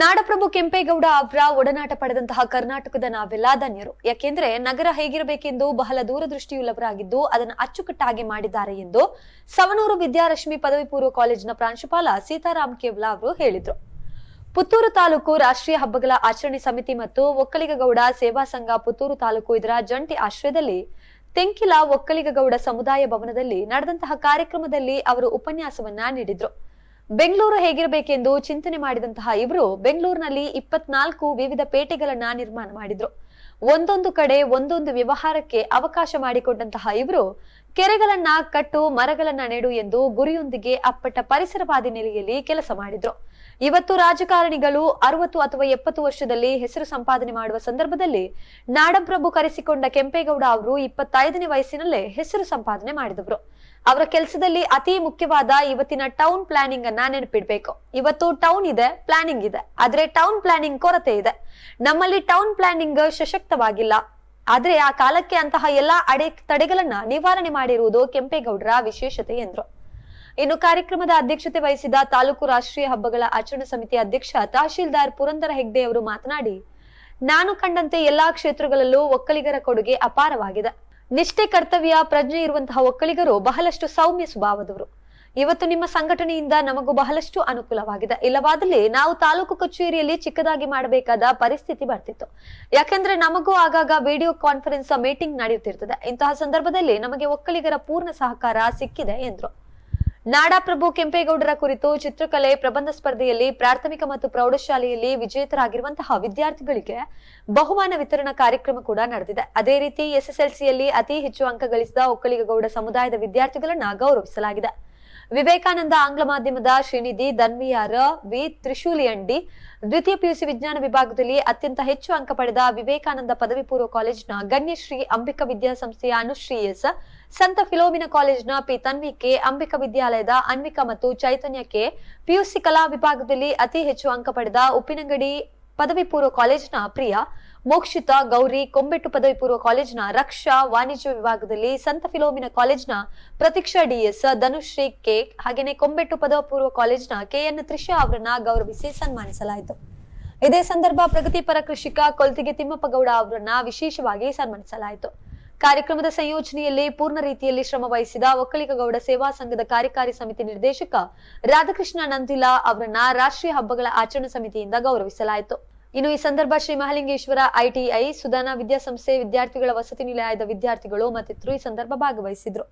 ನಾಡಪ್ರಭು ಕೆಂಪೇಗೌಡ ಅವರ ಒಡನಾಟ ಪಡೆದಂತಹ ಕರ್ನಾಟಕದ ನಾವೆಲ್ಲ ಧನ್ಯರು. ಯಾಕೆಂದ್ರೆ ನಗರ ಹೇಗಿರಬೇಕೆಂದು ಬಹಳ ದೂರದೃಷ್ಟಿಯುಳ್ಳವರಾಗಿದ್ದು ಅದನ್ನು ಅಚ್ಚುಕಟ್ಟಾಗಿ ಮಾಡಿದ್ದಾರೆ ಎಂದು ಸವನೂರು ವಿದ್ಯಾರಶ್ಮಿ ಪದವಿ ಪೂರ್ವ ಕಾಲೇಜಿನ ಪ್ರಾಂಶುಪಾಲ ಸೀತಾರಾಮ್ ಕೇವ್ಲಾ ಅವರು ಹೇಳಿದರು. ಪುತ್ತೂರು ತಾಲೂಕು ರಾಷ್ಟ್ರೀಯ ಹಬ್ಬಗಳ ಆಚರಣೆ ಸಮಿತಿ ಮತ್ತು ಒಕ್ಕಲಿಗಗೌಡ ಸೇವಾ ಸಂಘ ಪುತ್ತೂರು ತಾಲೂಕು ಇದರ ಜಂಟಿ ಆಶ್ರಯದಲ್ಲಿ ತೆಂಕಿಲ ಒಕ್ಕಲಿಗಗೌಡ ಸಮುದಾಯ ಭವನದಲ್ಲಿ ನಡೆದಂತಹ ಕಾರ್ಯಕ್ರಮದಲ್ಲಿ ಅವರು ಉಪನ್ಯಾಸವನ್ನ ನೀಡಿದ್ರು. ಬೆಂಗಳೂರು ಹೇಗಿರಬೇಕೆಂದು ಚಿಂತನೆ ಮಾಡಿದಂತಹ ಇವರು ಬೆಂಗಳೂರಿನಲ್ಲಿ ಇಪ್ಪತ್ನಾಲ್ಕು ವಿವಿಧ ಪೇಟೆಗಳನ್ನ ನಿರ್ಮಾಣ ಮಾಡಿದ್ರು. ಒಂದೊಂದು ಕಡೆ ಒಂದೊಂದು ವ್ಯವಹಾರಕ್ಕೆ ಅವಕಾಶ ಮಾಡಿಕೊಂಡಂತಹ ಇವರು ಕೆರೆಗಳನ್ನ ಕಟ್ಟು, ಮರಗಳನ್ನ ನೆಡು ಎಂದು ಗುರಿಯೊಂದಿಗೆ ಅಪ್ಪಟ ಪರಿಸರವಾದಿ ನೆಲೆಯಲ್ಲಿ ಕೆಲಸ ಮಾಡಿದ್ರು. ಇವತ್ತು ರಾಜಕಾರಣಿಗಳು ಅರವತ್ತು ಅಥವಾ ಎಪ್ಪತ್ತು ವರ್ಷದಲ್ಲಿ ಹೆಸರು ಸಂಪಾದನೆ ಮಾಡುವ ಸಂದರ್ಭದಲ್ಲಿ ನಾಡಪ್ರಭು ಕರೆಸಿಕೊಂಡ ಕೆಂಪೇಗೌಡ ಅವರು ಇಪ್ಪತ್ತೈದನೇ ವಯಸ್ಸಿನಲ್ಲೇ ಹೆಸರು ಸಂಪಾದನೆ ಮಾಡಿದವರು. ಅವರ ಕೆಲಸದಲ್ಲಿ ಅತಿ ಮುಖ್ಯವಾದ ಇವತ್ತಿನ ಟೌನ್ ಪ್ಲಾನಿಂಗ್ ಅನ್ನ ನೆನಪಿಡ್ಬೇಕು. ಇವತ್ತು ಟೌನ್ ಇದೆ ಪ್ಲಾನಿಂಗ್ ಇದೆ. ಆದ್ರೆ ಟೌನ್ ಪ್ಲಾನಿಂಗ್ ಕೊರತೆ ಇದೆ. ನಮ್ಮಲ್ಲಿ ಟೌನ್ ಪ್ಲಾನಿಂಗ್ ಸಶಕ್ತವಾಗಿಲ್ಲ. ಆದ್ರೆ ಆ ಕಾಲಕ್ಕೆ ಅಂತಹ ಎಲ್ಲಾ ಅಡೆ ತಡೆಗಳನ್ನ ನಿವಾರಣೆ ಮಾಡಿರುವುದು ಕೆಂಪೇಗೌಡರ ವಿಶೇಷತೆ ಎಂದ್ರು. ಇನ್ನು ಕಾರ್ಯಕ್ರಮದ ಅಧ್ಯಕ್ಷತೆ ವಹಿಸಿದ ತಾಲೂಕು ರಾಷ್ಟ್ರೀಯ ಹಬ್ಬಗಳ ಆಚರಣಾ ಸಮಿತಿ ಅಧ್ಯಕ್ಷ ತಹಶೀಲ್ದಾರ್ ಪುರಂದರ ಹೆಗ್ಡೆ ಅವರು ಮಾತನಾಡಿ, ನಾನು ಕಂಡಂತೆ ಎಲ್ಲಾ ಕ್ಷೇತ್ರಗಳಲ್ಲೂ ಒಕ್ಕಲಿಗರ ಕೊಡುಗೆ ಅಪಾರವಾಗಿದೆ. ನಿಷ್ಠೆ ಕರ್ತವ್ಯ, ಪ್ರಜ್ಞೆ ಇರುವಂತಹ ಒಕ್ಕಲಿಗರು ಬಹಳಷ್ಟು ಸೌಮ್ಯ ಸ್ವಭಾವದವರು. ಇವತ್ತು ನಿಮ್ಮ ಸಂಘಟನೆಯಿಂದ ನಮಗೂ ಬಹಳಷ್ಟು ಅನುಕೂಲವಾಗಿದೆ. ಇಲ್ಲವಾದಲ್ಲಿ ನಾವು ತಾಲೂಕು ಕಚೇರಿಯಲ್ಲಿ ಚಿಕ್ಕದಾಗಿ ಮಾಡಬೇಕಾದ ಪರಿಸ್ಥಿತಿ ಬರ್ತಿತ್ತು. ಯಾಕೆಂದ್ರೆ ನಮಗೂ ಆಗಾಗ ವಿಡಿಯೋ ಕಾನ್ಫರೆನ್ಸ್ ಮೀಟಿಂಗ್ ನಡೆಯುತ್ತಿರ್ತದೆ. ಇಂತಹ ಸಂದರ್ಭದಲ್ಲಿ ನಮಗೆ ಒಕ್ಕಲಿಗರ ಪೂರ್ಣ ಸಹಕಾರ ಸಿಕ್ಕಿದೆ ಎಂದ್ರು. ನಾಡಪ್ರಭು ಕೆಂಪೇಗೌಡರ ಕುರಿತು ಚಿತ್ರಕಲೆ ಪ್ರಬಂಧ ಸ್ಪರ್ಧೆಯಲ್ಲಿ ಪ್ರಾಥಮಿಕ ಮತ್ತು ಪ್ರೌಢಶಾಲೆಯಲ್ಲಿ ವಿಜೇತರಾಗಿರುವಂತಹ ವಿದ್ಯಾರ್ಥಿಗಳಿಗೆ ಬಹುಮಾನ ವಿತರಣಾ ಕಾರ್ಯಕ್ರಮ ಕೂಡ ನಡೆದಿದೆ. ಅದೇ ರೀತಿ ಎಸ್ಎಸ್ಎಲ್ಸಿಯಲ್ಲಿ ಅತಿ ಹೆಚ್ಚು ಅಂಕ ಗಳಿಸಿದ ಒಕ್ಕಲಿಗಗೌಡ ಸಮುದಾಯದ ವಿದ್ಯಾರ್ಥಿಗಳನ್ನ ಗೌರವಿಸಲಾಗಿದೆ. ವಿವೇಕಾನಂದ ಆಂಗ್ಲ ಮಾಧ್ಯಮದ ಶ್ರೀನಿಧಿ ಧನ್ವಿಯಾರ ವಿ ತ್ರಿಶೂಲಿಯಂಡಿ ದ್ವಿತೀಯ ಪಿಯುಸಿ ವಿಜ್ಞಾನ ವಿಭಾಗದಲ್ಲಿ ಅತ್ಯಂತ ಹೆಚ್ಚು ಅಂಕ ಪಡೆದ ವಿವೇಕಾನಂದ ಪದವಿ ಪೂರ್ವ ಕಾಲೇಜಿನ ಗಣ್ಯಶ್ರೀ ಅಂಬಿಕಾ ವಿದ್ಯಾಸಂಸ್ಥೆಯ ಅನುಶ್ರೀ ಎಸ್, ಸಂತ ಫಿಲೋಮಿನ ಕಾಲೇಜಿನ ಪಿ ತನ್ವಿ ಕೆ, ಅಂಬಿಕಾ ವಿದ್ಯಾಲಯದ ಅನ್ವಿಕಾ ಮತ್ತು ಚೈತನ್ಯ ಕೆ, ಪಿಯುಸಿ ಕಲಾ ವಿಭಾಗದಲ್ಲಿ ಅತಿ ಹೆಚ್ಚು ಅಂಕ ಪಡೆದ ಉಪ್ಪಿನಂಗಡಿ ಪದವಿ ಪೂರ್ವ ಕಾಲೇಜಿನ ಪ್ರಿಯಾ ಮೋಕ್ಷಿತ ಗೌರಿ ಕೊಂಬೆಟ್ಟು ಪದವಿ ಪೂರ್ವ ಕಾಲೇಜಿನ ರಕ್ಷಾ ವಾಣಿಜ್ಯ ವಿಭಾಗದಲ್ಲಿ ಸಂತ ಫಿಲೋಮಿನ ಕಾಲೇಜಿನ ಪ್ರತೀಕ್ಷಾ ಡಿಎಸ್ ಧನುಶ್ರೀ ಕೆ ಹಾಗೆಯೇ ಕೊಂಬೆಟ್ಟು ಪದವಿ ಪೂರ್ವ ಕಾಲೇಜಿನ ಕೆಎನ್ ತ್ರಿಷಾ ಅವರನ್ನ ಗೌರವಿಸಿ ಸನ್ಮಾನಿಸಲಾಯಿತು. ಇದೇ ಸಂದರ್ಭ ಪ್ರಗತಿಪರ ಕೃಷಿಕ ಕೊಲ್ತಿಗೆ ತಿಮ್ಮಪ್ಪಗೌಡ ಅವರನ್ನ ವಿಶೇಷವಾಗಿ ಸನ್ಮಾನಿಸಲಾಯಿತು. ಕಾರ್ಯಕ್ರಮದ ಸಂಯೋಜನೆಯಲ್ಲಿ ಪೂರ್ಣ ರೀತಿಯಲ್ಲಿ ಶ್ರಮ ವಹಿಸಿದ ಒಕ್ಕಲಿಗಗೌಡ ಸೇವಾ ಸಂಘದ ಕಾರ್ಯಕಾರಿ ಸಮಿತಿ ನಿರ್ದೇಶಕ ರಾಧಾಕೃಷ್ಣ ನಂದಿಲಾ ಅವರನ್ನ ರಾಷ್ಟ್ರೀಯ ಹಬ್ಬಗಳ ಆಚರಣಾ ಸಮಿತಿಯಿಂದ ಗೌರವಿಸಲಾಯಿತು. ಇನ್ನು ಈ ಸಂದರ್ಭ ಶ್ರೀ ಮಹಾಲಿಂಗೇಶ್ವರ ಐಟಿಐ ಸುಧಾನ ವಿದ್ಯಾಸಂಸ್ಥೆ ವಿದ್ಯಾರ್ಥಿಗಳ ವಸತಿ ನಿಲಯದ ವಿದ್ಯಾರ್ಥಿಗಳು ಮತ್ತಿತರರು ಈ ಸಂದರ್ಭ ಭಾಗವಹಿಸಿದ್ರು.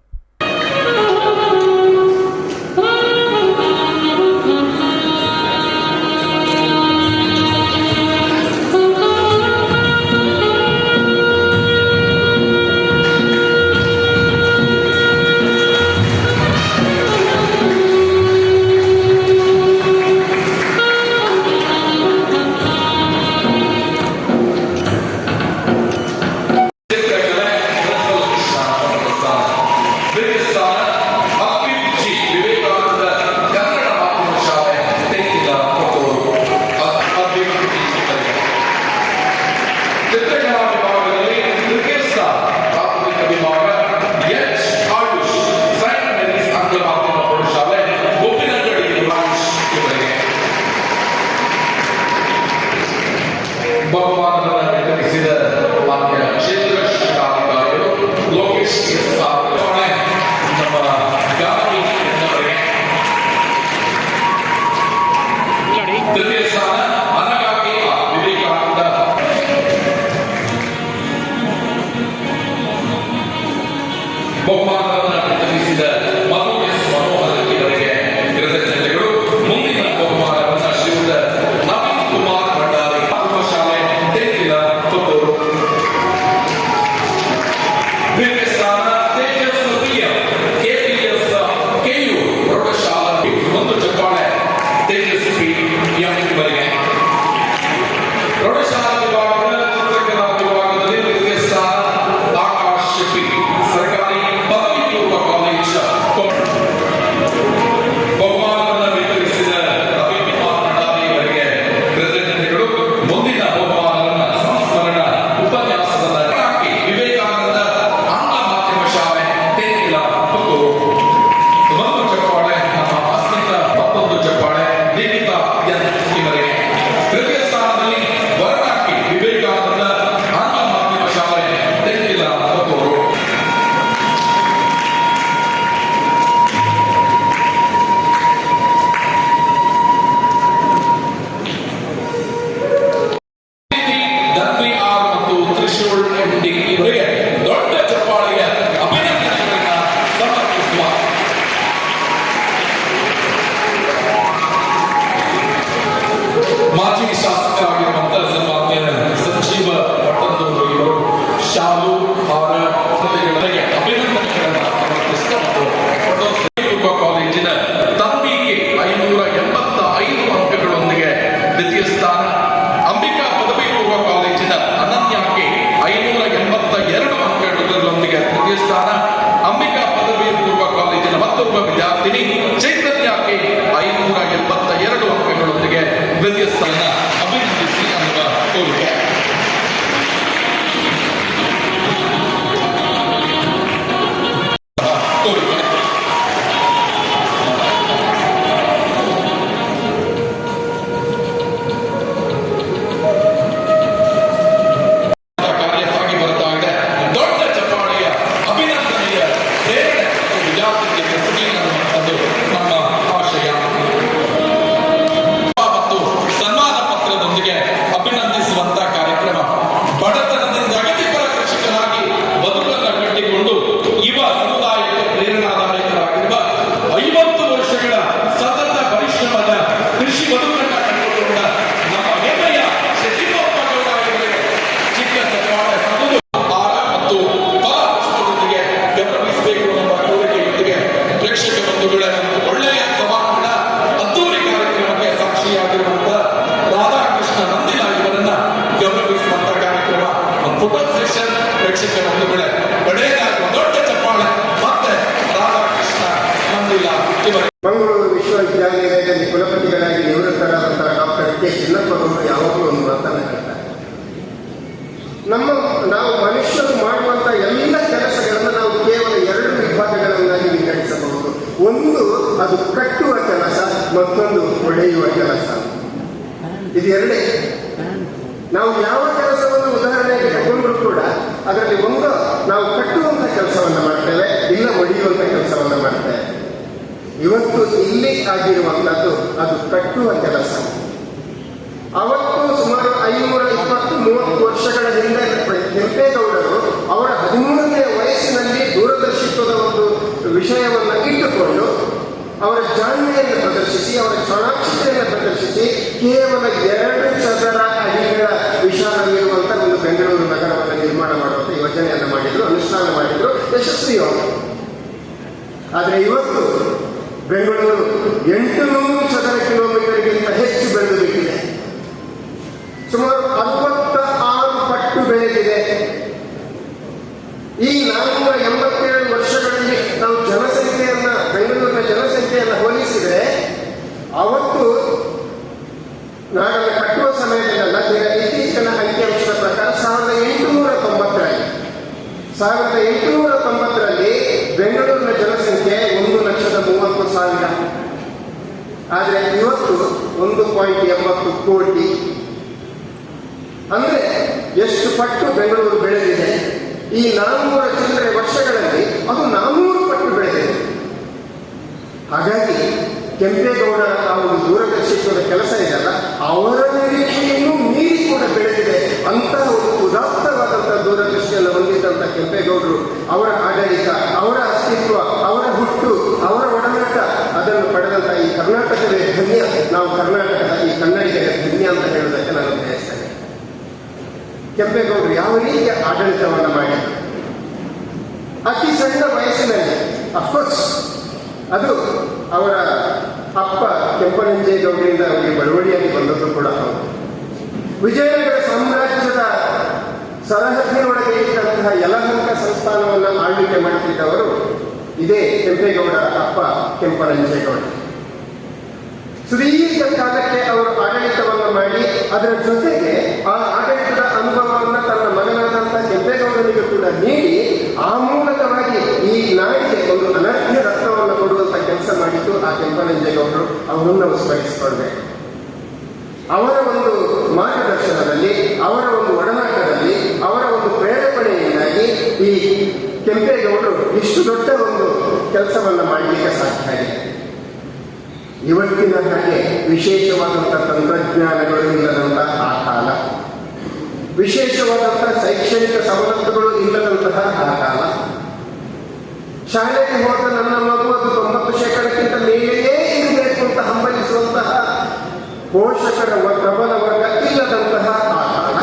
ಚಿನ್ನಪ್ಪನವರು ಯಾವಾಗಲೂ ಒಂದು ಮಾತನ್ನು ಹೇಳ್ತಾರೆ. ನಮ್ಮ ನಾವು ಮನುಷ್ಯರು ಮಾಡುವಂತ ಎಲ್ಲ ಕೆಲಸಗಳನ್ನು ನಾವು ಕೇವಲ ಎರಡು ವಿಭಾಗಗಳನ್ನಾಗಿ ವಿಂಗಡಿಸಬಹುದು. ಒಂದು ಅದು ಕಟ್ಟುವ ಕೆಲಸ, ಮತ್ತೊಂದು ಹೊಡೆಯುವ ಕೆಲಸ. ಇದು ಎರಡೇ. ನಾವು ಯಾವ ಕೆಲಸವನ್ನು ಉದಾಹರಣೆಗೆ ತಗೊಂಡ್ರು ಕೂಡ ಅದರಲ್ಲಿ ಒಂದು ನಾವು ಕಟ್ಟುವಂತ ಕೆಲಸವನ್ನು ಮಾಡ್ತೇವೆ, ಇಲ್ಲ ಒಡೆಯುವಂತ ಕೆಲಸವನ್ನು ಮಾಡ್ತೇವೆ. ಇವತ್ತು ಇಲ್ಲಿ ಆಗಿರುವಂತದ್ದು ಅದು ಕಟ್ಟುವ ಕೆಲಸ. ಅವತ್ತು ಸುಮಾರು ಐನೂರ ಇಪ್ಪತ್ತು ಮೂವತ್ತು ವರ್ಷಗಳ ಹಿಂದೆ ಕೆಂಪೇಗೌಡರು ಅವರ ಹದಿಮೂರನೇ ವಯಸ್ಸಿನಲ್ಲಿ ದೂರದರ್ಶಿತ್ವದ ಒಂದು ವಿಷಯವನ್ನು ಇಟ್ಟುಕೊಂಡು ಅವರ ಜಾಣ್ಮೆಯನ್ನು ಪ್ರದರ್ಶಿಸಿ, ಅವರ ಚಾಣಾಕ್ಷತೆಯನ್ನು ಪ್ರದರ್ಶಿಸಿ, ಕೇವಲ ಎರಡು ಚದರ ಅಡಿಗಳ ವಿಶಾಲವಿರುವಂತಹ ಒಂದು ಬೆಂಗಳೂರು ನಗರವನ್ನು ನಿರ್ಮಾಣ ಮಾಡುವಂತ ಯೋಜನೆಯನ್ನು ಮಾಡಿದ್ರು, ಅನುಷ್ಠಾನ ಮಾಡಿದ್ರು ಯಶಸ್ವಿಯವರು ಆದರೆ ಇವತ್ತು ಬೆಂಗಳೂರು ಎಂಟು ನೂರು ಚದರ ಕಿಲೋಮೀಟರ್ಗಿಂತ ಹೆಚ್ಚು ಬೆಳೆದು ಬಿಟ್ಟಿದೆ ಸುಮಾರು ಅರವತ್ತ ಆರು ಪಟ್ಟು ಬೆಳೆದಿದೆ ಈ ನಾನ್ನೂರ ಎಂಬತ್ತೇಳು ವರ್ಷಗಳಲ್ಲಿ ನಾವು ಜನಸಂಖ್ಯೆಯನ್ನ ಬೆಂಗಳೂರಿನ ಜನಸಂಖ್ಯೆಯನ್ನು ಹೋಲಿಸಿದರೆ ಅವತ್ತು ನಾಗರ ಕಟ್ಟುವ ಸಮಯದಲ್ಲ ಇತ್ತೀಚಿನ ಅಂಕಿಅಂಶದ ಪ್ರಕಾರ ಸಾವಿರದ ಎಂಟುನೂರ ತೊಂಬತ್ತರಲ್ಲಿ, ಸಾವಿರದ ಎಂಟುನೂರ ತೊಂಬತ್ತರಲ್ಲಿ ಬೆಂಗಳೂರಿನ ಜನಸಂಖ್ಯೆ ಒಂದು ಲಕ್ಷದ ಮೂವತ್ತು ಸಾವಿರ. ಆದರೆ ಇವತ್ತು ಒಂದು ಪಾಯಿಂಟ್ ಎಂಬತ್ತು ಕೋಟಿ. ಅಂದ್ರೆ ಎಷ್ಟು ಪಟ್ಟು ಬೆಂಗಳೂರು ಬೆಳೆದಿದೆ? ಈ ನಾನ್ನೂರ ಚಿಲ್ಲರೆ ವರ್ಷಗಳಲ್ಲಿ ಅದು ನಾನ್ನೂರು ಪಟ್ಟು ಬೆಳೆದಿದೆ. ಹಾಗಾಗಿ ಕೆಂಪೇಗೌಡರ ಆ ಒಂದು ದೂರದರ್ಶಿತ್ವದ ಕೆಲಸ ಇದೆಯಲ್ಲ ಅವರ ನಿರೀಕ್ಷೆಯನ್ನು ಮೀರಿ ಕೂಡ ಬೆಳೆದಿದೆ ಅಂತಹ ಒಂದು ಉದಾತ್ತವಾದಂತಹ ದೂರದೃಷ್ಟಿಯನ್ನು ಹೊಂದಿದ್ದಂಥ ಕೆಂಪೇಗೌಡರು, ಅವರ ಆಡಳಿತ, ಅವರ ಅಸ್ತಿತ್ವ, ಅವರ ಹುಟ್ಟು, ಅವರ ಒಡನಾಟ, ಅದನ್ನು ಪಡೆದಂತಹ ಈ ಕರ್ನಾಟಕವೇ ಧನ್ಯ ನಾವು ಕರ್ನಾಟಕದ ಈ ಕನ್ನಡಿಗರ ಧನ್ಯ ಅಂತ ಹೇಳೋದಕ್ಕೆ ನಾನು ಬಯಸ್ತೇನೆ. ಕೆಂಪೇಗೌಡರು ಯಾವ ರೀತಿಯ ಆಡಳಿತವನ್ನು ಮಾಡಿದರು ಅತಿ ಸಣ್ಣ ವಯಸ್ಸಿನಲ್ಲಿ ಅಫ್ಕೋರ್ಸ್ ಅದು ಅವರ ಅಪ್ಪ ಕೆಂಪನಂಜೇಗೌಡರಿಂದ ಅವರಿಗೆ ಬಡವಳಿಯಾಗಿ ಬಂದದ್ದು ಕೂಡ ಹೌದು. ವಿಜಯನಗರ ಸಾಮ್ರಾಜ್ಯದ ಸರಹದ್ದಿನೊಳಗೆ ಇದ್ದಂತಹ ಯಲಹಂಕ ಸಂಸ್ಥಾನವನ್ನ ಆಳ್ವಿಕೆ ಮಾಡುತ್ತಿದ್ದವರು ಇದೇ ಕೆಂಪೇಗೌಡ ಅಪ್ಪ ಕೆಂಪರಂಜೇಗೌಡ. ಸುದೀರ್ಘ ಕಾಲಕ್ಕೆ ಅವರು ಆಡಳಿತವನ್ನು ಮಾಡಿ ಅದರ ಜೊತೆಗೆ ಆ ಆಡಳಿತದ ಅನುಭವವನ್ನು ತನ್ನ ಮಗನಾದಂತಹ ಕೆಂಪೇಗೌಡನಿಗೆ ಕೂಡ ನೀಡಿ, ಆ ಮೂಲಕವಾಗಿ ಈ ನಾಡಿಗೆ ಒಂದು ಅನರ್ಘ್ಯ ರಕ್ತವನ್ನು ಕೊಡುವಂತ ಮಾಡಿದ್ದು ಆ ಕೆಂಪನಂಜೇಗೌಡರು ಅವರನ್ನು ನಾವು ಸ್ಮರಿಸಿಕೊಳ್ಬೇಕು ಅವರ ಒಂದು ಮಾರ್ಗದರ್ಶನದಲ್ಲಿ, ಅವರ ಒಂದು ಒಡನಾಟದಲ್ಲಿ, ಅವರ ಒಂದು ಪ್ರೇರೇಪಣೆಯಿಂದಾಗಿ ಈ ಕೆಂಪೇಗೌಡರು ಇಷ್ಟು ದೊಡ್ಡ ಒಂದು ಕೆಲಸವನ್ನು ಮಾಡಲಿಕ್ಕೆ ಸಾಧ್ಯ ಆಗಿದೆ. ಇವತ್ತಿನ ಹಾಗೆ ವಿಶೇಷವಾದಂತಹ ತಂತ್ರಜ್ಞಾನಗಳು ಇಲ್ಲದಂತಹ ಆ ಕಾಲ ವಿಶೇಷವಾದಂತಹ ಶೈಕ್ಷಣಿಕ ಸವಲತ್ತುಗಳು ಇಲ್ಲದಂತಹ ಆ ಕಾಲ, ಶಾಲೆಗೆ ಹೋದ ನನ್ನ ಶೇಕಡಕ್ಕಿಂತ ಮೇಲೆಯೇ ಇರಬೇಕು ಅಂತ ಹಂಬಲಿಸುವಂತಹ ಪೋಷಕರ ಪ್ರಬಲ ವರ್ಗ ಇಲ್ಲದಂತಹ ಆ ಕಾರಣ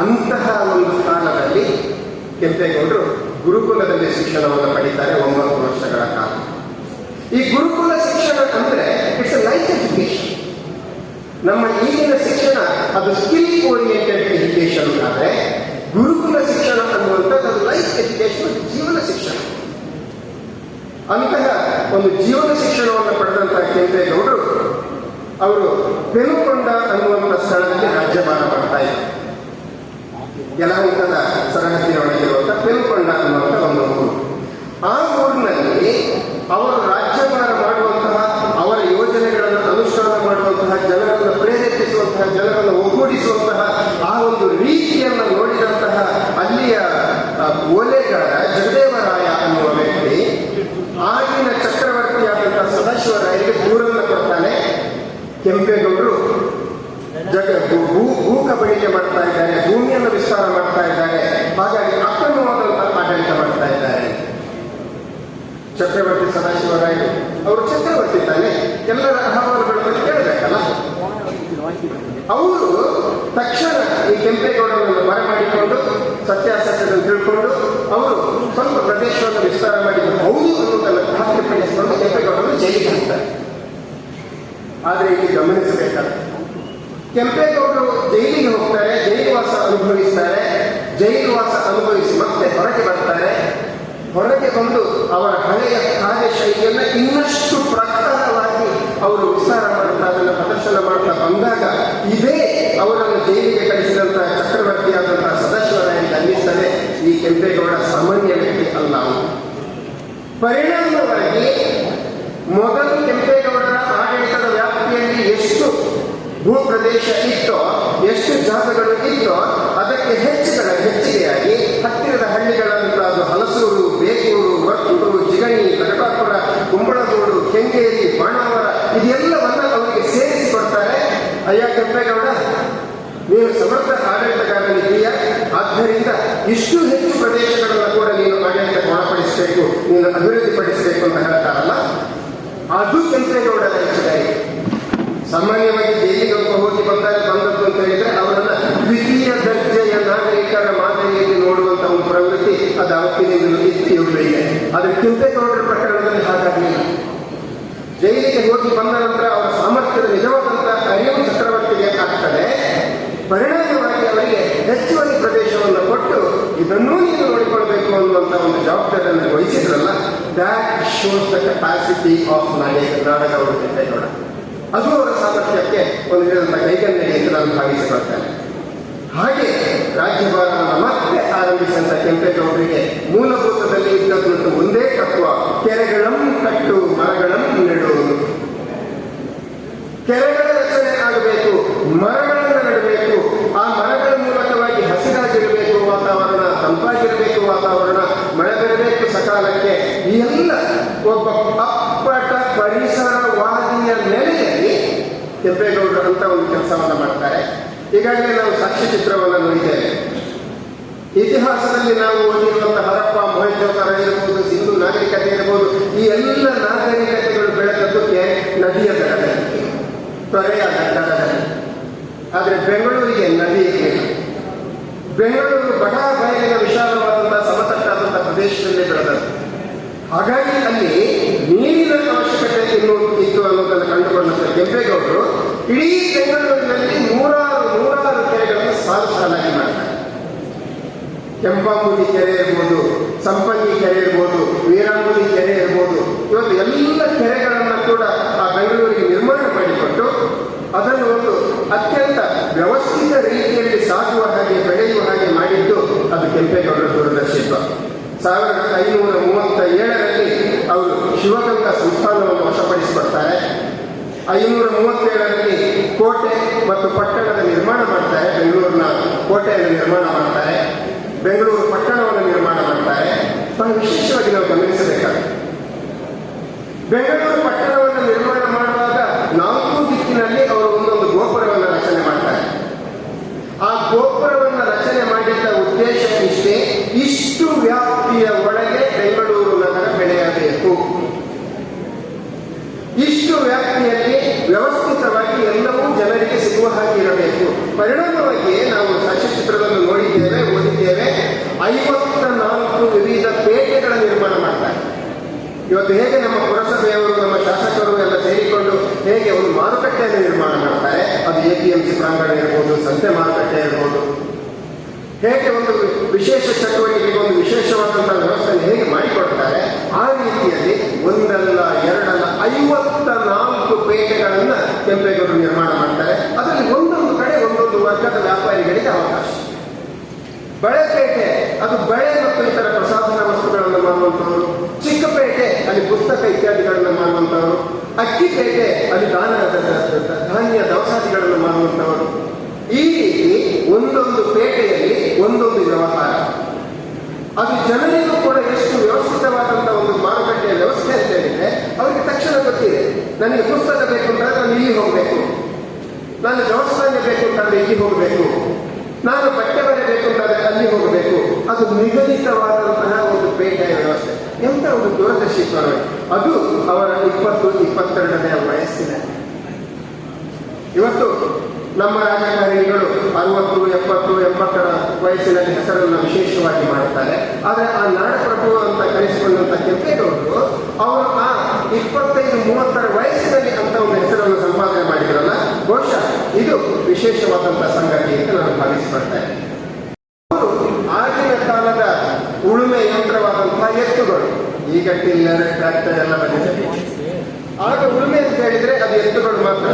ಅಂತಹ ಒಂದು ಸ್ಥಾನದಲ್ಲಿ ಕೆಂಪೇಗೌಡರು ಗುರುಕುಲದಲ್ಲಿ ಶಿಕ್ಷಣವನ್ನು ಪಡಿತಾರೆ ಒಂಬತ್ತು ವರ್ಷಗಳ ಕಾಲ. ಈ ಗುರುಕುಲ ಶಿಕ್ಷಣ ಅಂದ್ರೆ ಇಟ್ಸ್ ಲೈಫ್ ಎಜುಕೇಶನ್ ನಮ್ಮ ಈಗಿನ ಶಿಕ್ಷಣ ಅದು ಸ್ಕಿಲ್ ಓರಿಯೆಂಟೆಡ್ ಎಜುಕೇಶನ್ ಆದರೆ ಗುರುಕುಲ ಶಿಕ್ಷಣ ಅನ್ನುವಂಥದ್ದು ಲೈಫ್ ಎಜುಕೇಶನ್ ಜೀವನ ಶಿಕ್ಷಣ. ಅಂತಹ ಒಂದು ಜೀವನ ಶಿಕ್ಷಣವನ್ನು ಪಡೆದಂತಹ ಕೆಂಪೇಗೌಡರು ಅವರು ಪೆನುಕೊಂಡ ಅನ್ನುವಂಥ ಸ್ಥಳಕ್ಕೆ ರಾಜ್ಯಭಾರ ಮಾಡ್ತಾ ಇದ್ದಾರೆ ಯಲಹಂಕದ ಸರಹದ್ದಿನೊಳಗಿರುವಂಥ ಪೆನುಕೊಂಡ ಅನ್ನುವಂಥ ಒಂದು ಊರು. ಆ ಊರಿನಲ್ಲಿ ಅವರು ರಾಜ್ಯಭಾರ ಮಾಡುವಂತಹ, ಅವರ ಯೋಜನೆಗಳನ್ನು ಅನುಷ್ಠಾನ ಮಾಡುವಂತಹ, ಜನರನ್ನು ಪ್ರೇರೇಪಿಸುವಂತಹ, ಜನರನ್ನು ಒಗ್ಗೂಡಿಸುವಂತಹ ಆ ಒಂದು ರೀತಿಯನ್ನು ನೋಡಿದಂತಹ ಅಲ್ಲಿಯ ಓಲೆಗಳ ಜಗದೇವರಾಯ ಅನ್ನುವ ವ್ಯಕ್ತಿ ಆಗಿನ ಸದಾಶಿವರಾಯರಿಗೆ ದೂರನ್ನು ಕೊಡ್ತಾನೆ. ಕೆಂಪೇಗೌಡರು ಜಗ ಭೂ ಭೂ- ಕಬಳಿಕೆ ಮಾಡ್ತಾ ಇದ್ದಾರೆ, ಭೂಮಿಯನ್ನು ವಿಸ್ತಾರ ಮಾಡ್ತಾ ಇದ್ದಾರೆ. ಹಾಗಾಗಿ ಅಕ್ರಮವಾದಂತಹ ಆಡಳಿತ ಮಾಡ್ತಾ ಇದ್ದಾರೆ. ಚಕ್ರವರ್ತಿ ಸದಾಶಿವರಾಯರು ಅವರು ಚಕ್ರವರ್ತಿ ತಾನೆ. ಎಲ್ಲರ ಅಹವಾಲುಗಳನ್ನು ಕೇಳಬೇಕಲ್ಲ? ಅವರು ತಕ್ಷಣ ಈ ಕೆಂಪೇಗೌಡರನ್ನು ಬರಮಾಡಿಕೊಂಡು ಸತ್ಯಾಸತ್ಯವನ್ನು ತಿಳ್ಕೊಂಡು, ಅವರು ಸ್ವಲ್ಪ ಪ್ರದೇಶವನ್ನು ವಿಸ್ತಾರ ಮಾಡಿದ್ದು ಹೌದು ಅನ್ನೋದನ್ನು ಖಾತ್ರಿಪಡಿಸಿಕೊಂಡು ಕೆಂಪೇಗೌಡರು ಜೈಲಿಗೆ ಹಾಕ್ತಾರೆ. ಆದರೆ ಇಲ್ಲಿ ಗಮನಿಸಬೇಕಾದ ಕೆಂಪೇಗೌಡರು ಜೈಲಿಗೆ ಹೋಗ್ತಾರೆ ಜೈಲುವಾಸ ಅನುಭವಿಸ್ತಾರೆ ಜೈಲುವಾಸ ಅನುಭವಿಸಿ ಮತ್ತೆ ಹೊರಗೆ ಬರ್ತಾರೆ. ಹೊರಗೆ ಬಂದು ಅವರ ಹಳೆಯ ಕಾರ್ಯಶೈಲಿಯನ್ನು ಇನ್ನಷ್ಟು ಪ್ರಖರವಾಗಿ ಅವರು ವಿಸ್ತಾರ ಮಾಡ್ತಾ ಅದನ್ನು ಪ್ರದರ್ಶನ ಮಾಡ್ತಾ ಬಂದಾಗ ಇದೇ ಅವರನ್ನು ಜೈಲಿಗೆ ಕಳಿಸಿದಂತಹ ಚಕ್ರವರ್ತಿಯಾದಂತಹ ಸದಾಶಿವರಾಯನಿಗೆ ಅನ್ನಿಸ್ತದೆ. ಈ ಕೆಂಪೇಗೌಡ ಸಾಮಾನ್ಯ ವ್ಯಕ್ತಿ ಅಲ್ಲ ಪರಿಣಾಮವಾಗಿ ಮೊದಲು ಕೆಂಪೇಗೌಡರ ಆಡಳಿತದ ವ್ಯಾಪ್ತಿಯಲ್ಲಿ ಎಷ್ಟು ಭೂ ಪ್ರದೇಶ ಇತ್ತೋ, ಎಷ್ಟು ಜಾಗಗಳು ಇತ್ತೋ, ಅದಕ್ಕೆ ಹೆಚ್ಚುಗಳ ಹೆಚ್ಚಿಗೆಯಾಗಿ ಹತ್ತಿರದ ಹಳ್ಳಿಗಳಂತಹ ಹಲಸೂರು, ಬೇಗೂರು, ವರ್ತೂರು, ಜಿಗಣಿ ಕಡಪಾಪುರ ಕುಂಬಳಗೂಡು ಕೆಂಗೇರಿ ಬಾಣಾವರ ಇದೆಲ್ಲವನ್ನ ಅವರಿಗೆ ಸೇರಿಸಿ ಕೊಡ್ತಾರೆ. ಅಯ್ಯ ಕೆಂಪೇಗೌಡ, ನೀನು ಸಮರ್ಥ ಆಡಳಿತಗಾರನಿದ್ದೀಯ ಆದ್ದರಿಂದ ಇಷ್ಟು ಹೆಚ್ಚು ಪ್ರದೇಶಗಳನ್ನು ಕೂಡ ನೀನು ಆಡಳಿತಕ್ಕೆ ಒಳಪಡಿಸಬೇಕು ನೀನು ಅಭಿವೃದ್ಧಿಪಡಿಸಬೇಕು ಅಂತ ಹೇಳ್ತಾರಲ್ಲ? ಅದು ಕೆಂಪೇಗೌಡರ ಹೆಚ್ಚುಗಾರಿಕೆ ಸಾಮಾನ್ಯವಾಗಿ ಜೈಲಿಗೆ ಒಬ್ಬ ಹೋಗಿ ಬಂದಾಗ ಬಂದದ್ದು ಅಂತ ಹೇಳಿದ್ರೆ ಅವರನ್ನ ದ್ವಿತೀಯ ದರ್ಜೆಯ ನಾಗರಿಕರ ಮಾದರಿಯಲ್ಲಿ ನೋಡುವಂತ ಒಂದು ಪ್ರವೃತ್ತಿ ಅದು ಅವತ್ತಿನಿಂದಲೂ ಇತ್ತು ಇದೆ ಆದರೆ ಕೆಂಪೇಗೌಡರ ಪ್ರಕರಣದಲ್ಲಿ ಹಾಗಾಗಲಿಲ್ಲ. ಜೈಲಿಗೆ ಹೋಗಿ ಬಂದ ನಂತರ ಅವರ ಸಾಮರ್ಥ್ಯದ ನಿಜವಾದಂತ ಅರಿವು ಚಕ್ರವರ್ತಿಗೆ ಆಗ್ತದೆ. ಪರಿಣಾಮವಾಗಿ ಅವರಿಗೆ ಹೆಚ್ಚುವರಿ ಪ್ರದೇಶವನ್ನು ಕೊಟ್ಟು ಇದನ್ನೂ ನೀವು ನೋಡಿಕೊಳ್ಬೇಕು ಅನ್ನುವಂಥ ಒಂದು ಜವಾಬ್ದಾರಿಯನ್ನು ವಹಿಸಿದ್ರಲ್ಲ that shows the capacity of ನಾಯಕ ನಾಟಕ ಅವರು ಕೆಂಪೇಗೌಡ ಅದು ಅವರ ಸಾಮರ್ಥ್ಯಕ್ಕೆ ಒಂದು ಕೈಗನ್ನಡಿ ಅಂತ ನಾನು ಭಾವಿಸಿಕೊಳ್ತೇನೆ ಹಾಗೆ ರಾಜ್ಯಭಾರವನ್ನು ಮತ್ತೆ ಆರಂಭಿಸಿದಂತ ಕೆಂಪೇಗೌಡರಿಗೆ ಮೂಲಭೂತದಲ್ಲಿ ಇದ್ದದ್ದು ಒಂದೇ ತತ್ವ, ಕೆರೆಗಳಂ ಕಟ್ಟು ಮರಗಳಂ ನೆಡುವುದು ಕೆರೆಗಳ ರಚನೆ ಆಗಬೇಕು, ಮರಗಳನ್ನು ನೆಡಬೇಕು, ಆ ಮರಗಳ ಮೂಲಕವಾಗಿ ಹಸಿರಾಗಿರಬೇಕು, ವಾತಾವರಣ ತಂಪಾಗಿರಬೇಕು, ವಾತಾವರಣ ಮಳೆ ಬರಬೇಕು ಸಕಾಲಕ್ಕೆ. ಎಲ್ಲ ಒಬ್ಬ ಅಪ್ಪಟ ಪರಿಸರವಾದಿಯ ನೆಲೆಯಲ್ಲಿ ಕೆಂಪೇಗೌಡರು ಅಂತ ಒಂದು ಕೆಲಸವನ್ನು ಮಾಡ್ತಾರೆ. ಈಗಾಗಲೇ ನಾವು ಸಾಕ್ಷ್ಯಚಿತ್ರವನ್ನು ನೋಡಿದ್ದೇವೆ. ಇತಿಹಾಸದಲ್ಲಿ ನಾವು ಓದಿರುವಂತಹ ಹರಪ್ಪ ಮೊಹೇಶ್ವರ ಇರಬಹುದು ಸಿಂಧು ನಾಗರಿಕತೆ ಇರಬಹುದು ಈ ಎಲ್ಲ ನಾಗರಿಕತೆಗಳು ಬೆಳೆದದ್ದು ಕೆ- ನದಿಯ ದಡದಲ್ಲಿ. ತೊರೆಯ ದಡದಲ್ಲಿ. ಆದರೆ ಬೆಂಗಳೂರಿಗೆ ನದಿ ಬೆಂಗಳೂರು ಬಡ ಬಯಲಿನ ವಿಶಾಲವಾದಂತಹ ಸಮತಟ್ಟಾದಂತಹ ಪ್ರದೇಶದಲ್ಲಿ ಬೆಳೆದದ್ದು. ಹಾಗಾಗಿ ಅಲ್ಲಿ ನೀರಿನ ಅವಶ್ಯಕತೆ ಇತ್ತು ಅನ್ನೋದನ್ನು ಕಂಡುಕೊಂಡಂತ ಕೆಂಪೇಗೌಡರು ಇಡೀ ಬೆಂಗಳೂರಿನಲ್ಲಿ ನೂರಾರು ನೂರಾರು ಕೆರೆಗಳನ್ನು ಸಾಲು ಸಾಲಾಗಿ ಮಾಡ್ತಾರೆ. ಕೆಂಪಾಂಬುದಿ ಕೆರೆ ಇರ್ಬೋದು ಸಂಪಂಗಿ ಕೆರೆ ಇರ್ಬೋದು, ವೀರಾಂಬುದಿ ಕೆರೆ ಇರ್ಬೋದು, ಇವತ್ತು ಎಲ್ಲ ಕೆರೆಗಳನ್ನು ಕೂಡ ಆ ಬೆಂಗಳೂರಿಗೆ ನಿರ್ಮಾಣ ಮಾಡಿಕೊಟ್ಟು ಅದನ್ನು ಒಂದು ಅತ್ಯಂತ ವ್ಯವಸ್ಥಿತ ರೀತಿಯಲ್ಲಿ ಸಾಗುವ ಹಾಗೆ, ಬೆಳೆಯುವ ಹಾಗೆ ಮಾಡಿದ್ದು ಅದು ಕೆಂಪೇಗೌಡರ ದೂರದರ್ಶಿತ್ವ. ಸಾವಿರದ ಐನೂರ ಮೂವತ್ತ ಏಳರಲ್ಲಿ ಅವರು ಶಿವಗಂಗಾ ಸಂಸ್ಥಾನವನ್ನು ವಶಪಡಿಸಿಕೊಡ್ತಾರೆ. ಐನೂರ ಮೂವತ್ತೇಳರಲ್ಲಿ ಕೋಟೆ ಮತ್ತು ಪಟ್ಟಣದ ನಿರ್ಮಾಣ ಮಾಡ್ತಾರೆ, ಬೆಂಗಳೂರಿನ ಕೋಟೆಯನ್ನು ನಿರ್ಮಾಣ ಮಾಡ್ತಾರೆ. ಬೆಂಗಳೂರು ಪಟ್ಟಣವನ್ನು ನಿರ್ಮಾಣ ಮಾಡ್ತಾರೆ. ಬಹಳ ವಿಶೇಷವಾಗಿ ನಾವು ಗಮನಿಸಬೇಕಾಗುತ್ತೆ ಬೆಂಗಳೂರು ಪಟ್ಟಣವನ್ನು ನಿರ್ಮಾಣ ಮಾಡುವಾಗ ನಾಲ್ಕು ದಿಕ್ಕಿನಲ್ಲಿ ಅವರು ಒಂದೊಂದು ಗೋಪುರವನ್ನು ರಚನೆ ಮಾಡ್ತಾರೆ ಆ ಗೋಪುರವನ್ನು ರಚನೆ ಮಾಡಿದ್ದ ಉದ್ದೇಶ ಇಷ್ಟೇ ಇಷ್ಟು ವ್ಯಾಪ್ತಿಯ ಒಳಗೆ ಬೆಂಗಳೂರು ನಗರ ಬೆಳೆಯಬೇಕು ಇಷ್ಟು ವ್ಯಾಪ್ತಿಯಲ್ಲಿ ವ್ಯವಸ್ಥಿತವಾಗಿ ಎಲ್ಲವೂ ಜನರಿಗೆ ಸಿಗುವ ಹಾಗೆ ಇರಬೇಕು ಪರಿಣಾಮವಾಗಿ ನಾವು ಸಾಕ್ಷ್ಯಚಿತ್ರವನ್ನು ನೋಡಿದ್ದೇವೆ ಓದಿದ್ದೇವೆ ಐವತ್ತ ನಾಲ್ಕು ವಿವಿಧ ಪೇಟೆಗಳ ನಿರ್ಮಾಣ ಮಾಡ್ತಾರೆ ಇವತ್ತು ಹೇಗೆ ನಮ್ಮ ಪುರಸಭೆಯವರು ನಮ್ಮ ಶಾಸಕರು ಎಲ್ಲ ಸೇರಿಕೊಂಡು ಹೇಗೆ ಒಂದು ಮಾರುಕಟ್ಟೆಯನ್ನು ನಿರ್ಮಾಣ ಮಾಡ್ತಾರೆ? ಅದು ಎ ಪಿ ಎಂ ಸಿ ಪ್ರಾಂಗಣ ಇರ್ಬೋದು, ಸಂತೆ ಮಾರುಕಟ್ಟೆ ಇರ್ಬೋದು. ಹೇಗೆ ಒಂದು ವಿಶೇಷ ಚಟುವಟಿಕೆಗೆ ಒಂದು ವಿಶೇಷವಾದಂತಹ ವ್ಯವಸ್ಥೆಯನ್ನು ಹೇಗೆ ಮಾಡಿಕೊಡ್ತಾರೆ? ಆ ರೀತಿಯಲ್ಲಿ ಒಂದಲ್ಲ, ಎರಡಲ್ಲ, ಐವತ್ತ ನಾಲ್ಕು ಪೇಟೆಗಳನ್ನ ಕೆಂಪೇಗೌಡರು ನಿರ್ಮಾಣ ಮಾಡ್ತಾರೆ. ಅದರಲ್ಲಿ ಒಂದೊಂದು ಕಡೆ ಒಂದೊಂದು ವರ್ಗದ ವ್ಯಾಪಾರಿಗಳಿಗೆ ಅವಕಾಶ. ಬಳೆಪೇಟೆ ಅದು ಬಳೆ ಮತ್ತು ಇತರ ಪ್ರಸಾಧನ ವಸ್ತುಗಳನ್ನು ಮಾರುವಂತವರು ಚಿಕ್ಕಪೇಟೆ, ಅಲ್ಲಿ ಪುಸ್ತಕ ಇತ್ಯಾದಿಗಳನ್ನು ಮಾರುವಂತವರು ಅಕ್ಕಿಪೇಟೆ ಅಲ್ಲಿ ದಾನ ಧಾನ್ಯ ದವಸಾದಿಗಳನ್ನು ಮಾರುವಂತವರು ಈ ರೀತಿ ಒಂದೊಂದು ಪೇಟೆಯಲ್ಲಿ ಒಂದೊಂದು ವ್ಯವಹಾರ. ಅದು ಜನರಿಗೂ ಕೂಡ ಎಷ್ಟು ವ್ಯವಸ್ಥಿತವಾದಂತಹ ಒಂದು ಮಾರುಕಟ್ಟೆಯ ವ್ಯವಸ್ಥೆ ಅಂತ ಹೇಳಿದ್ರೆ, ಅವರಿಗೆ ತಕ್ಷಣ ಗೊತ್ತಿದೆ. ನನಗೆ ಪುಸ್ತಕ ಬೇಕು ಅಂತ ನಾನು ಇಲ್ಲಿ ಹೋಗಬೇಕು. ನಾನು ದವಸಾನ್ಯ ಬೇಕು ಅಂತ ಇಲ್ಲಿ ಹೋಗಬೇಕು. ನಾನು ಅಲ್ಲಿ ಹೋಗಬೇಕು. ಅದು ನಿಗದಿತವಾದಂತಹ ಒಂದು ಪೇಟೆಯ ವ್ಯವಸ್ಥೆ ಎಂತ ಒಂದು ದೂರದರ್ಶಿತ್ವ ನೋಡಿ ಅದು ಅವರ ಇಪ್ಪತ್ತು, ಇಪ್ಪತ್ತೆರಡನೆಯ ವಯಸ್ಸಿನ. ಇವತ್ತು ನಮ್ಮ ರಾಜಕಾರಣಿಗಳು ಅರವತ್ತು, ಎಪ್ಪತ್ತು, ಎಂಬತ್ತರ ವಯಸ್ಸಿನಲ್ಲಿ ಹೆಸರನ್ನು ವಿಶೇಷವಾಗಿ ಮಾಡುತ್ತಾರೆ ಆದರೆ ಆ ನಾಡಪ್ರಭು ಅಂತ ಕರೆಸಿಕೊಂಡಂತ ಕೆಂಪೇಗೌಡರು, ಅವರು ಆ ಇಪ್ಪತ್ತೈದು, ಮೂವತ್ತರ ವಯಸ್ಸಿನಲ್ಲಿ ಅಂತ ಒಂದು ಹೆಸರನ್ನು ಸಂಪಾದನೆ ಮಾಡಿದ್ರಲ್ಲ, ಬಹುಶಃ ಇದು ವಿಶೇಷವಾದಂತಹ ಸಂಗತಿ ಅಂತ ನಾನು ಭಾವಿಸಿಕೊಳ್ತೇನೆ ಅವರು ಆಗಿನ ಕಾಲದ ಉಳುಮೆ ಯಂತ್ರವಾದಂತಹ ಎತ್ತುಗಳು ಈಗ ಟಿಲ್ಲರ್ ಟ್ರ್ಯಾಕ್ಟರ್ ಎಲ್ಲ ಬಂದಿದೆ ಆಗ ಉಳುಮೆ ಅಂತ ಹೇಳಿದ್ರೆ ಅದು ಎತ್ತುಗಳು ಮಾತ್ರ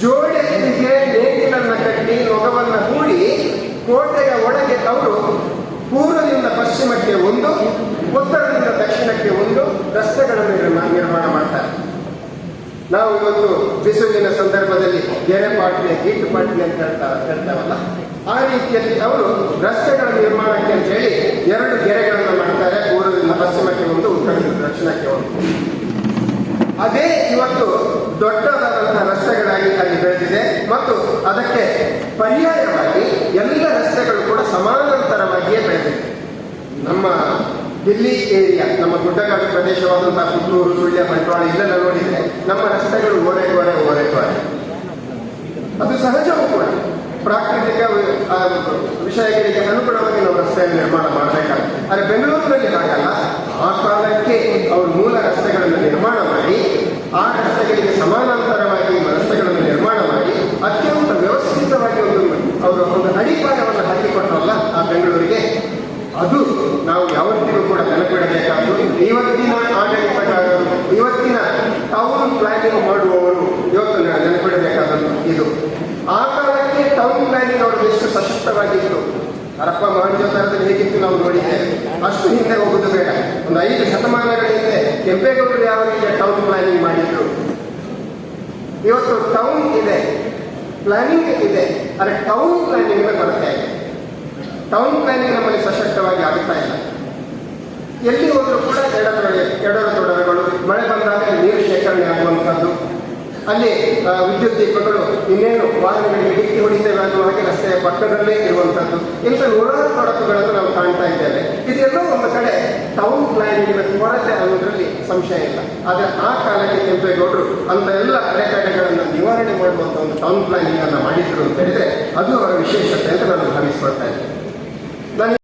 ಜೋಡೆತ್ತಿಗೆ ನೇಗಿಲನ್ನ ಕಟ್ಟಿ ನೊಗವನ್ನ ಹೂಡಿ ಕೋಟೆಯ ಒಳಗೆ ಅವರು ಪೂರ್ವದಿಂದ ಪಶ್ಚಿಮಕ್ಕೆ ಒಂದು ಉತ್ತರದಿಂದ ದಕ್ಷಿಣಕ್ಕೆ ಒಂದು ರಸ್ತೆಗಳನ್ನು ನಿರ್ಮಾ- ನಿರ್ಮಾಣ ಮಾಡ್ತಾರೆ ನಾವು ಇವತ್ತು ಸಂದರ್ಭದಲ್ಲಿ ಗೆರೆ ಪಾಟ್ಲಿ ಗೀಟ್ ಪಾಟ್ಲಿ ಅಂತ ಹೇಳ್ತಾ, ಹೇಳ್ತಾವಲ್ಲ? ಆ ರೀತಿಯಲ್ಲಿ ಅವರು ರಸ್ತೆಗಳ ನಿರ್ಮಾಣಕ್ಕೆ ಅಂತ ಹೇಳಿ ಎರಡು ಗೆರೆಗಳನ್ನು ಮಾಡ್ತಾರೆ. ಪೂರ್ವದಿಂದ ಪಶ್ಚಿಮಕ್ಕೆ ಒಂದು ಉತ್ತರದಿಂದ ದಕ್ಷಿಣಕ್ಕೆ ಒಂದು. ಅದೇ ಇವತ್ತು ದೊಡ್ಡದಾದಂತಹ ರಸ್ತೆಗಳಾಗಿ ಅಲ್ಲಿ ಬೆಳೆದಿದೆ ಮತ್ತು ಅದಕ್ಕೆ ಪರ್ಯಾಯವಾಗಿ ಎಲ್ಲ ರಸ್ತೆಗಳು ಕೂಡ ಸಮಾನಾಂತರವಾಗಿಯೇ ಬೆಳೆದಿದೆ. ನಮ್ಮ ದಿಲ್ಲಿ ಏರಿಯಾ, ನಮ್ಮ ಗುಡ್ಡಗಾಡು ಪ್ರದೇಶವಾದಂತಹ ಪುತ್ತೂರು ಸುಳ್ಯ ಬಂಟ್ವಾಳ ಇಲ್ಲೆಲ್ಲ ನೋಡಿದ್ರೆ ನಮ್ಮ ರಸ್ತೆಗಳು ಓರೆಕೋರೆ ಓರೆಕೋರೆ ಅದು ಸಹಜವೂ ಕೂಡ. ಪ್ರಾಕೃತಿಕ ವಿಷಯಗಳಿಗೆ ಅನುಗುಣವಾಗಿ ನಾವು ರಸ್ತೆಯನ್ನು ನಿರ್ಮಾಣ ಮಾಡಬೇಕಾಗ್ತದೆ ಆದರೆ ಬೆಂಗಳೂರಿನಲ್ಲಿ ಹಾಗಲ್ಲ ಆ ಕಾಲಕ್ಕೆ ಅವರು ಮೂಲ ರಸ್ತೆಗಳನ್ನು ನಿರ್ಮಾಣ ಮಾಡಿ ಆ ರಸ್ತೆಗಳಿಗೆ ಸಮಾನಾಂತರವಾಗಿ ರಸ್ತೆಗಳನ್ನು ನಿರ್ಮಾಣ ಮಾಡಿ ಅತ್ಯಂತ ವ್ಯವಸ್ಥಿತವಾಗಿ ಒಂದು ಅವರು ಒಂದು ಅಡಿಪಾಯವನ್ನು ಹಾಕಿಕೊಟ್ರಲ್ಲ ಆ ಬೆಂಗಳೂರಿಗೆ ಅದು ನಾವು ಯಾವತ್ತಿಗೂ ಕೂಡ ನೆನಪಿಡಬೇಕಾದ್ದು ಇವತ್ತಿನ ಆಡಳಿತಗಾರರು ಇವತ್ತಿನ ಟೌನ್ ಪ್ಲಾನಿಂಗ್ ಮಾಡುವವರು ಇವತ್ತು ನೆ- ನೆನಪಿಡಬೇಕಾದದ್ದು ಇದು ಆ ಕಾಲಕ್ಕೆ ಟೌನ್ ಪ್ಲಾನಿಂಗ್ ಅವರು ಎಷ್ಟು ಸಶಕ್ತವಾಗಿತ್ತು ಹರಪ್ಪ ಮಹಂಜೋತ್ತರದಲ್ಲಿ ಹೇಗಿತ್ತು ನಾವು ನೋಡಿದ್ದೇವೆ ಅಷ್ಟು ಹಿಂದೆ ಹೋಗುದು ಬೇಡ ಒಂದು ಐದು ಶತಮಾನಗಳ ಹಿಂದೆ ಕೆಂಪೇಗೌಡರು ಯಾವ ರೀತಿಯ ಟೌನ್ ಪ್ಲಾನಿಂಗ್ ಮಾಡಿದ್ರು? ಇವತ್ತು ಟೌನ್ ಇದೆ ಪ್ಲಾನಿಂಗ್ ಇದೆ, ಆದರೆ ಟೌನ್ ಪ್ಲಾನಿಂಗ್ ಕೊರತೆ ಇದೆ ಟೌನ್ ಪ್ಲಾನಿಂಗ್ ನಮ್ಮಲ್ಲಿ ಸಶಕ್ತವಾಗಿ ಆಗುತ್ತಾ ಇಲ್ಲ. ಎಲ್ಲಿ ಹೋದರೂ ಕೂಡ ಎಡತೊಡೆ ಎಡದ ತೊಡರುಗಳು ಮಳೆ ಬಂದಾಗ ನೀರು ಶೇಖರಣೆ ಆಗುವಂಥದ್ದು. ಅಲ್ಲಿ ವಿದ್ಯುತ್ ದೀಪಗಳು ಇನ್ನೇನು ವಾಹನಗಳಿಗೆ ಡಿಕ್ಕಿ ಹೊಡಿತೇವೆ ಅನ್ನುವ ಹಾಗೆ ರಸ್ತೆಯ ಪಕ್ಕದಲ್ಲೇ ಇರುವಂಥದ್ದು. ಇಂಥ ನೂರಾರು ತೊಡಕುಗಳನ್ನು ನಾವು ಕಾಣ್ತಾ ಇದ್ದೇವೆ. ಇದೆಲ್ಲ ಒಂದು ಕಡೆ ಟೌನ್ ಪ್ಲಾನಿಂಗಿನ ಕೊರತೆ ಅನ್ನೋದ್ರಲ್ಲಿ ಸಂಶಯ ಇಲ್ಲ. ಆದರೆ ಆ ಕಾಲಕ್ಕೆ ಕೆಂಪೇಗೌಡರು ಅಂತ ಎಲ್ಲ ಅಡೆತಡೆಗಳನ್ನು ನಿವಾರಣೆ ಮಾಡುವಂಥ ಒಂದು ಟೌನ್ ಪ್ಲಾನಿಂಗ್ ಅನ್ನು ಮಾಡಿದ್ರು ಅಂತ ಹೇಳಿದ್ರೆ ಅದು ಅವರ ವಿಶೇಷತೆ ಅಂತ ನಾನು ಭಾವಿಸ್ಕೊಳ್ತಾ ಇದ್ದೇನೆ.